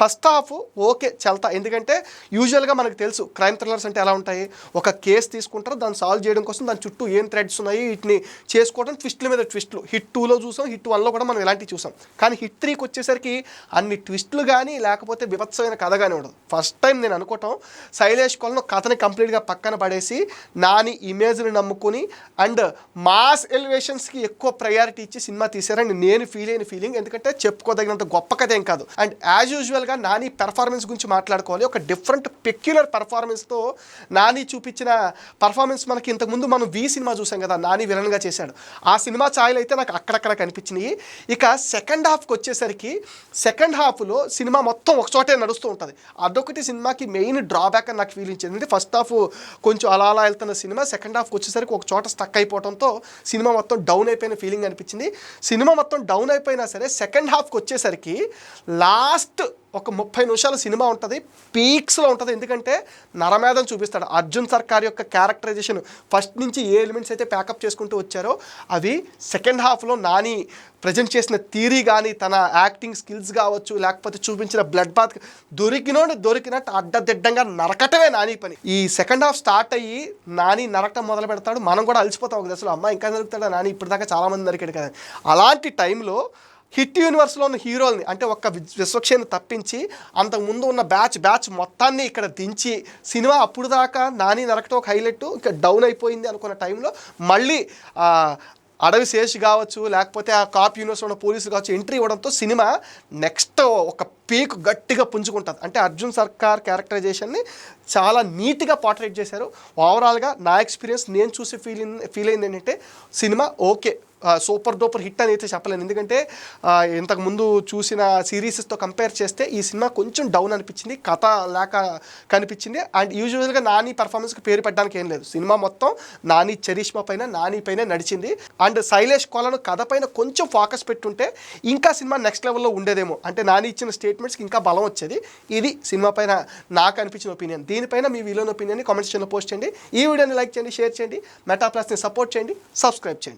First half okay చల్తా. ఎందుకంటే యూజువల్గా మనకు తెలుసు క్రైమ్ థ్రిల్లర్స్ అంటే ఎలా ఉంటాయి? ఒక కేసు తీసుకుంటారు దాన్ని సాల్వ్ చేయడం కోసం దాని చుట్టూ ఏం థ్రెడ్స్ ఉన్నాయి వీటిని చేసుకోవడం ట్విస్ట్ల మీద ట్విస్ట్లు. హిట్ టూలో చూసాం హిట్ వన్లో కూడా మనం ఇలాంటివి చూసాం. కానీ హిట్ త్రీకి వచ్చేసరికి అన్ని ట్విస్ట్లు కానీ లేకపోతే వివత్సమైన కథ కానీ ఉండదు. ఫస్ట్ టైం నేను అనుకోవటం శైలేష్ కొలను కథని కంప్లీట్గా పక్కన పడేసి నాని ఇమేజ్ని నమ్ముకుని అండ్ మాస్ ఎలివేషన్స్కి ఎక్కువ ప్రయారిటీ ఇచ్చి సినిమా తీశారని నేను ఫీల్ అయిన ఫీలింగ్. ఎందుకంటే చెప్పుకోదగినంత గొప్ప కథ ఏం కాదు. అండ్ యాజ్ యూజువల్ యూజువల్గా నాని పెర్ఫార్మెన్స్ గురించి మాట్లాడుకోవాలి. ఒక డిఫరెంట్ పెక్యులర్ పెర్ఫార్మెన్స్తో నాని చూపించిన పర్ఫార్మెన్స్ మనకి ఇంతకుముందు మనం వి సినిమా చూసాం కదా నాని విలన్గా చేశాడు. ఆ సినిమా ఛాయలు అయితే నాకు అక్కడక్కడ కనిపించినాయి. ఇక సెకండ్ హాఫ్కి వచ్చేసరికి సెకండ్ హాఫ్లో సినిమా మొత్తం ఒక చోటే నడుస్తూ ఉంటుంది. అదొకటి సినిమాకి మెయిన్ డ్రాబ్యాక్ అని నాకు ఫీల్ ఇచ్చింది. ఫస్ట్ హాఫ్ కొంచెం అలా అలా వెళ్తున్న సినిమా సెకండ్ హాఫ్కి వచ్చేసరికి ఒక చోట స్టక్ అయిపోవడంతో సినిమా మొత్తం డౌన్ అయిపోయిన ఫీలింగ్ అనిపించింది. సినిమా మొత్తం డౌన్ అయిపోయినా సరే సెకండ్ హాఫ్కి వచ్చేసరికి లాస్ట్ ఒక ముప్పై నిమిషాల సినిమా ఉంటుంది పీక్స్లో ఉంటుంది. ఎందుకంటే నరమేధం చూపిస్తాడు. అర్జున్ సర్కార్ యొక్క క్యారెక్టరైజేషన్ ఫస్ట్ నుంచి ఏ ఎలిమెంట్స్ అయితే ప్యాకప్ చేసుకుంటూ వచ్చారో అవి సెకండ్ హాఫ్లో నాని ప్రజెంట్ చేసిన థీరీ కానీ తన యాక్టింగ్ స్కిల్స్ కావచ్చు లేకపోతే చూపించిన బ్లడ్ బాత్ దొరికినోడు దొరికినట్టు అడ్డదిడ్డంగా నరకటమే నాని పని. ఈ సెకండ్ హాఫ్ స్టార్ట్ అయ్యి నాని నరకటం మొదలు పెడతాడు. మనం కూడా అలసిపోతాం. ఒక దశలో అమ్మ ఇంకా నరుకుతాడా? నాని ఇప్పటిదాకా చాలామంది నరికాడు కదా. అలాంటి టైంలో హిట్ యూనివర్స్లో ఉన్న హీరోల్ని అంటే ఒక్క వి- విశ్వక్షేని తప్పించి అంతకుముందు ఉన్న బ్యాచ్ బ్యాచ్ మొత్తాన్ని ఇక్కడ దించి సినిమా అప్పుడు దాకా నాని నరకటం ఒక హైలైట్ ఇంకా డౌన్ అయిపోయింది అనుకున్న టైంలో మళ్ళీ అడవి శేష్ కావచ్చు లేకపోతే ఆ కాప్ యూనివర్స్ ఉన్న పోలీసులు కావచ్చు ఎంట్రీ ఇవ్వడంతో సినిమా నెక్స్ట్ ఒక పీక్ గట్టిగా పుంజుకుంటుంది. అంటే అర్జున్ సర్కార్ క్యారెక్టరైజేషన్ని చాలా నీట్గా పోర్ట్రేట్ చేశారు. ఓవరాల్గా నా ఎక్స్పీరియన్స్ నేను చూసి ఫీల్ ఫీల్ అయింది ఏంటంటే cinema okay. Super duper hit అని అయితే చెప్పలేను. ఎందుకంటే ఇంతకుముందు ఇంతకు ముందు చూసిన సిరీసెస్తో కంపేర్ చేస్తే ఈ సినిమా కొంచెం డౌన్ అనిపించింది కథ లేక కనిపించింది. అండ్ యూజువల్గా నాని పర్ఫార్మెన్స్కి పేరు పెట్టడానికి ఏం లేదు. సినిమా మొత్తం నాని చరిష్మా పైన నాని పైన నడిచింది. అండ్ శైలేష్ కోలను కథ పైన కొంచెం ఫోకస్ పెట్టుంటే ఇంకా సినిమా నెక్స్ట్ లెవెల్లో ఉండేదేమో. అంటే నాని ఇచ్చిన స్టేట్మెంట్స్కి ఇంకా బలం వచ్చేది. ఇది సినిమా పైన నాకు అనిపించిన ఒపీనియన్. దీనిపైన మీ విలువైన ఒపీనియన్ని కామెంట్ సెక్షన్లో పోస్ట్ చేయండి. ఈ వీడియోని లైక్ చేయండి షేర్ చేయండి. మెటా ప్లస్ని సపోర్ట్ చేయండి. సబ్స్క్రైబ్ చేయండి.